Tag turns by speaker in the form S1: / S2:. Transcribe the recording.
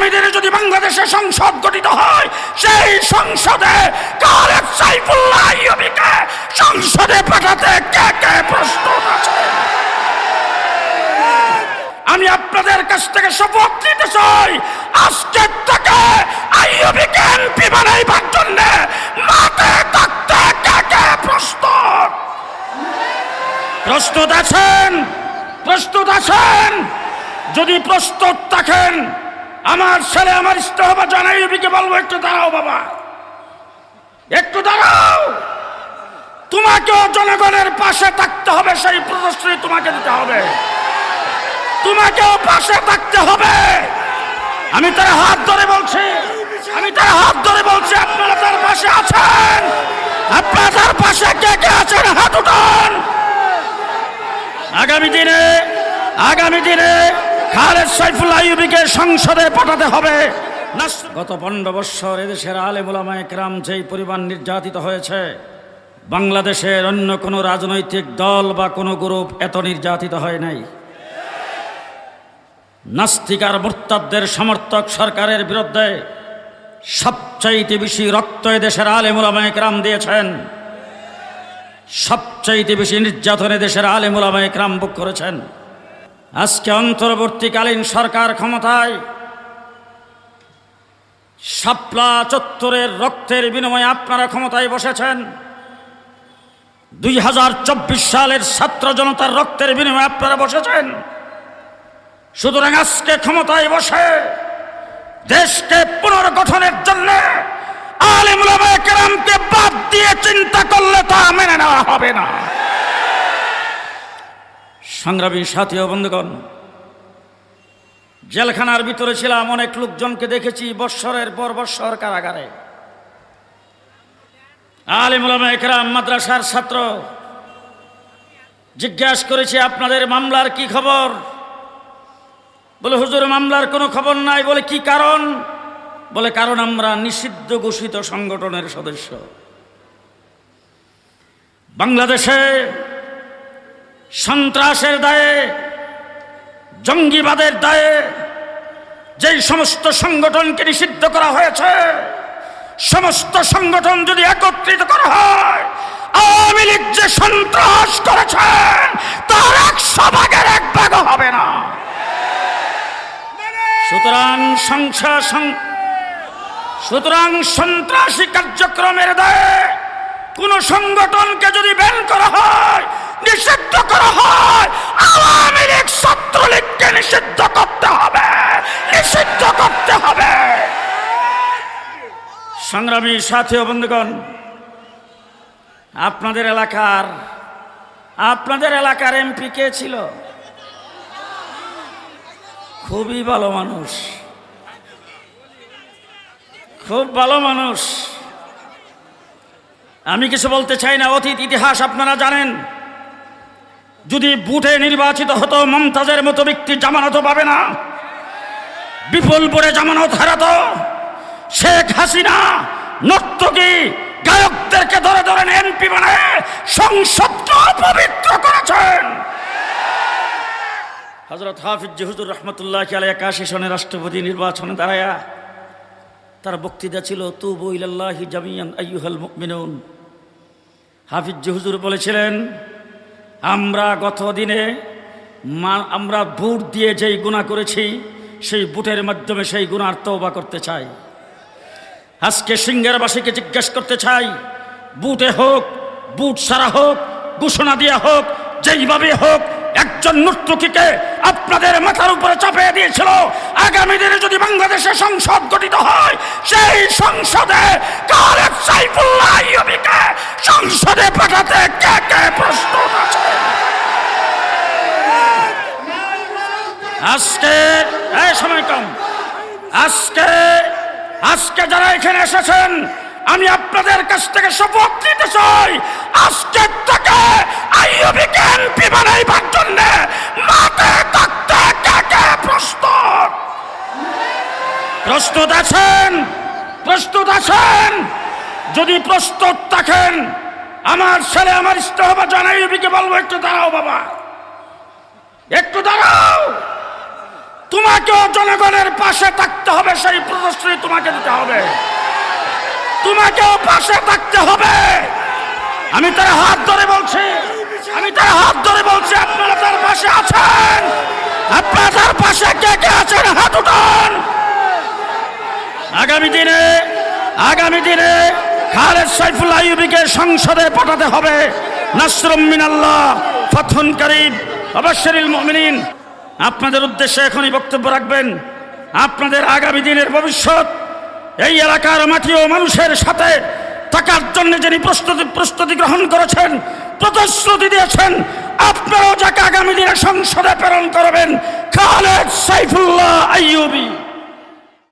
S1: আগামী যদি বাংলাদেশে সংসদ গঠিত হয়, সেই সংসদে কালের সাইফুল্লাহ আইয়ুবীকে সংসদে পাঠাতে কে কে প্রস্তুত আছে? আমি আপনাদের কাছ থেকে শপথ নিতে চাই, আজকে থেকে আইয়ুবীকে এমপি বানাইবার জন্য মাঠে থাকতে কে কে প্রস্তুত? প্রস্তুত আছেন? প্রস্তুত আছেন? যদি প্রস্তুত থাকেন আমার ছেলে, আমার ইস্তফা জানাই রবিকে বলব, একটু দাঁড়াও বাবা। একটু দাঁড়াও। তোমাকেও জনগণের পাশে থাকতে হবে, সেই প্রদর্শনী তোমাকে দিতে হবে। তোমাকেও পাশে থাকতে হবে। আমি তার হাত ধরে বলছি, আমি তার হাত ধরে বলছি, আপনারা তার পাশে আছেন। আপনারা তার পাশে কে কে আছেন? হাত উঠান। আগামী দিনে আগামী দিনে খালেদ সাইফুল আইয়ুবীকে সংসদে পাঠাতে হবে। গত পনেরো বৎসর এদেশের আলেমুলামা একরাম যেই পরিমাণ নির্যাতিত হয়েছে, বাংলাদেশের অন্য কোনো রাজনৈতিক দল বা কোনো গ্রুপ এত নির্যাতিত হয় নাই। নাস্তিকার মোর্তাদের সমর্থক সরকারের বিরুদ্ধে সবচাইতে বেশি রক্ত এদেশের আলেমুলামা একরাম দিয়েছেন। সবচাইতে বেশি নির্যাতনে দেশের আলেমুলামা একরাম বুক করেছেন। আজকে অন্তর্বর্তীকালীন সরকার ক্ষমতায় শাপলা চত্বরের রক্তের বিনিময়ে আপনারা ক্ষমতায় বসেছেন। দুই হাজার চব্বিশ সালের ছাত্র জনতার রক্তের বিনিময়ে আপনারা বসেছেন। সুতরাং আজকে ক্ষমতায় বসে দেশকে পুনর্গঠনের জন্য আলিমুলামা কেরামকে বাদ দিয়ে চিন্তা করলে তা মেনে নেওয়া হবে না। সংগ্রামী সাথী ও বন্ধুগণ, জেলখানার ভিতরে ছিলাম অনেক লোকজনকে দেখেছি বৎসরের পর বৎসর কারাগারে। আলিমুলামা একরাম, মাদ্রাসার ছাত্র, জিজ্ঞাসা করেছি, আপনাদের মামলার কি খবর? বলে, হুজুর, মামলার কোনো খবর নাই। বলে, কি কারণ? বলে, কারণ আমরা নিষিদ্ধ ঘোষিত সংগঠনের সদস্য। বাংলাদেশে সন্ত্রাসের দায়ে, জঙ্গিবাদের দায়ে, যেই সমস্ত সংগঠনকে নিষিদ্ধ করা হয়েছে, সমস্ত সংগঠন যদি একত্রিত করা হয়, আওয়ামী লীগ যে সন্ত্রাস করেছেন তার একশো ভাগের এক ভাগও হবে না। সুতরাং সংসার সুতরাং সন্ত্রাসী কার্যক্রমের দায়ে কোন সংগঠনকে যদি ব্যান করা হয় সংগ্রামী সাথী বন্ধুগণ, আপনাদের এলাকার আপনাদের এলাকার এমপি কে ছিল? খুবই ভালো মানুষ। খুব ভালো মানুষ। আমি কিছু বলতে চাই না, অতীত ইতিহাস আপনারা জানেন। যদি বুটে নির্বাচিত হতো, মমতাজের মতো ব্যক্তি জামানত পাবে না। বিপুলপুরে জামানত হারাতো। শেখ হাসিনা নর্তকী গায়কদেরকে ধরে ধরে এমপি বানায় সংসদকে অপবিত্র করেছেন। হজরত হাফিজ হুজুর রহমতুল্লাহ আলাই একাশি সনে রাষ্ট্রপতি নির্বাচনে দাঁড়ায়া তার বক্তৃতা ছিল তু বইলাল্লাহি জামিয়ান আইয়ুহাল মুমিনুন। হাফিজ হুজুর বলেছিলেন, আমরা গত দিনে আমরা বুট দিয়ে যেই গুণা করেছি, সেই বুটের মাধ্যমে সেই গুণার তওবা করতে চাই। আজকে সিঙ্গারবাসীকে জিজ্ঞেস করতে চাই, বুটে হোক, বুট সারা হোক, ঘোষণা দেওয়া হোক, যেইভাবে হোক, একজন নর্তকীকে আপনাদের মাথার উপরে চাপিয়ে দিয়েছিল। আগামী দিনে যদি বাংলাদেশে সংসদ গঠিত হয়, সেই সংসদে কালের সাইফুল্লাহ আইয়ুবীকে সংসদে পাঠাতে কে কে প্রস্তুত আছে? আজকে, এই সময় কম। আজকে আজকে যারা এখানে এসেছেন, আমি আপনাদের কাছ থেকে শপথ নিতে চাই। আজকে থেকে আইয়ুবীকে এমপি বানাইবার জন্য মাঠে থাকতে কে কে প্রস্তুত? প্রস্তুত আছেন? প্রস্তুত আছেন? যদি প্রস্তুত থাকেন, আমার ছেলে, আমার ইস্তফা জানাই বলব, একটু দাঁড়াও বাবা। একটু দাঁড়াও। তোমাকেও জনগণের পাশে থাকতে হবে, সেই প্রদর্শনী তোমাকে দিতে হবে। তোমাকেও পাশে থাকতে হবে। আমি তার হাত ধরে বলছি, আমি তার হাত ধরে বলছি, আপনারা তার পাশে আছেন। আপনারা তার পাশে কে কে আছেন? হাত উঠান। আগামী দিনে আগামী দিনে খালেদ সাইফুল আইয়ুবিকে সংসদে পাঠাতে হবে। নাসরুম মিনাল্লাহ, ফাতহুন করিম অবশ্যরিল মুমিনিন। আপনাদের উদ্দেশ্যে এখনই বক্তব্য রাখবেন। আপনাদের আগামী দিনের ভবিষ্যৎ এই এলাকার মাটি ও মানুষের সাথে থাকার জন্য যিনি প্রস্তুতি প্রস্তুতি গ্রহণ করেছেন, প্রতিশ্রুতি দিয়েছেন, আপনারাও যাকে আগামী দিনে সংসদে প্রেরণ করবেন। খালেদ সাইফুল্লাহ আইয়ুবী।